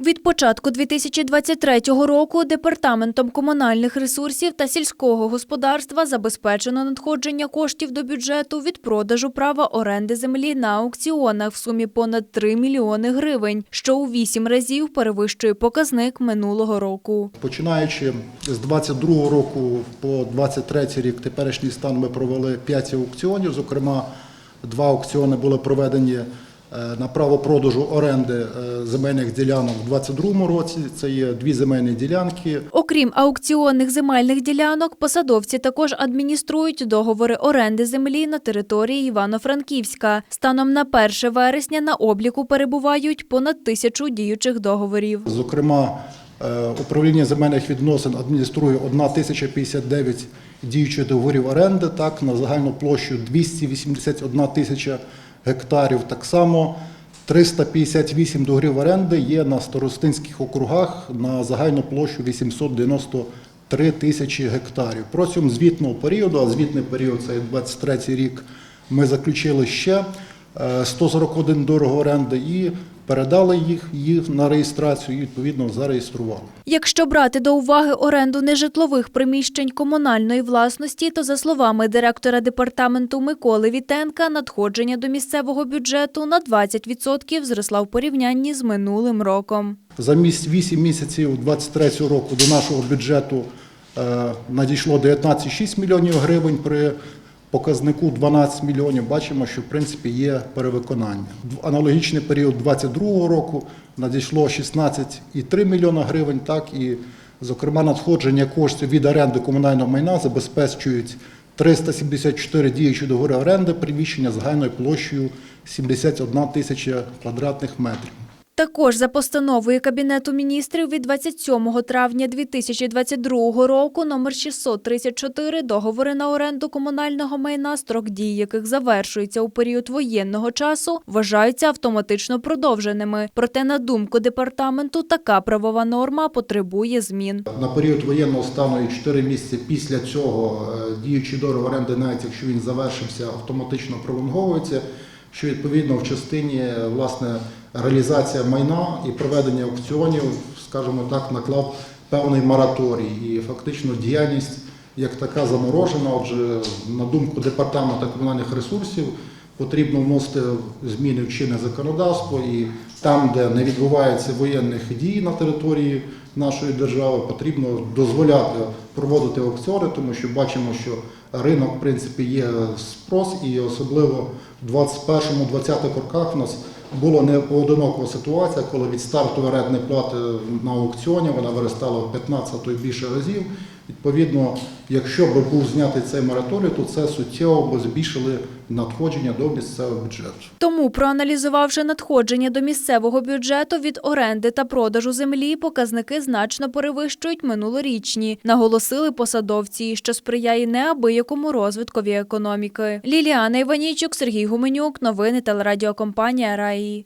Від початку 2023 року департаментом комунальних ресурсів та сільського господарства забезпечено надходження коштів до бюджету від продажу права оренди землі на аукціонах в сумі понад 3 мільйони гривень, що у 8 разів перевищує показник минулого року. Починаючи з 22 року по 23 рік, теперішній стан ми провели 5 аукціонів. Зокрема, два аукціони були проведені на право продажу оренди е, земельних ділянок у 2022 році. Це є дві земельні ділянки. Окрім аукціонних земельних ділянок, посадовці також адмініструють договори оренди землі на території Івано-Франківська. Станом на 1 вересня на обліку перебувають понад тисячу діючих договорів. Зокрема, е, управління земельних відносин адмініструє 1059 діючих договорів оренди, так, на загальну площу 281 тисяча гектарів. Так само 358 договорів оренди є на старостинських округах на загальну площу 893 тисячі гектарів. Протягом звітного періоду, а звітний період це 23 рік, ми заключили ще 141 договір оренди і передали їх, їх на реєстрацію і відповідно зареєстрували. Якщо брати до уваги оренду нежитлових приміщень комунальної власності, то за словами директора департаменту Миколи Вітенка, надходження до місцевого бюджету на 20% зросла в порівнянні з минулим роком. За місяць 8 місяців 23 року до нашого бюджету е, надійшло 19,6 мільйонів гривень при показнику 12 мільйонів. Бачимо, що в принципі є перевиконання. В аналогічний період 22 року надійшло 16,3 мільйона гривень. Так і зокрема надходження коштів від оренди комунального майна забезпечують 374 діючі договори оренди приміщення загальною площею 71 тисяча квадратних метрів. Також за постановою Кабінету міністрів від 27 травня 2022 року номер 634 договори на оренду комунального майна, строк дії яких завершується у період воєнного часу, вважаються автоматично продовженими. Проте, на думку департаменту, така правова норма потребує змін. На період воєнного стану і 4 місяці після цього е, діючий договір оренди, навіть якщо він завершився, автоматично пролонговується, що відповідно в частині власне реалізація майна і проведення аукціонів, скажімо так, наклав певний мораторій і фактично діяльність як така заморожена. Отже, на думку департаменту комунальних ресурсів, потрібно вносити зміни в чинне законодавство і там, де не відбувається воєнних дій на території нашої держави, потрібно дозволяти проводити аукціони, тому що бачимо, що ринок в принципі є спрос, і особливо в 21-20 роках у нас була не поодинокова ситуація, коли від старту орендної плати на аукціоні вона виростала в 15 і більше разів. Відповідно, якщо б був знятий цей мораторій, то це суттєво б збільшили надходження до місцевого бюджету. Тому, проаналізувавши надходження до місцевого бюджету від оренди та продажу землі, показники значно перевищують минулорічні, наголосили посадовці, що сприяє неабиякому розвиткові економіки. Ліліана Іванійчук, Сергій Гуменюк, новини телерадіокомпанія Раї.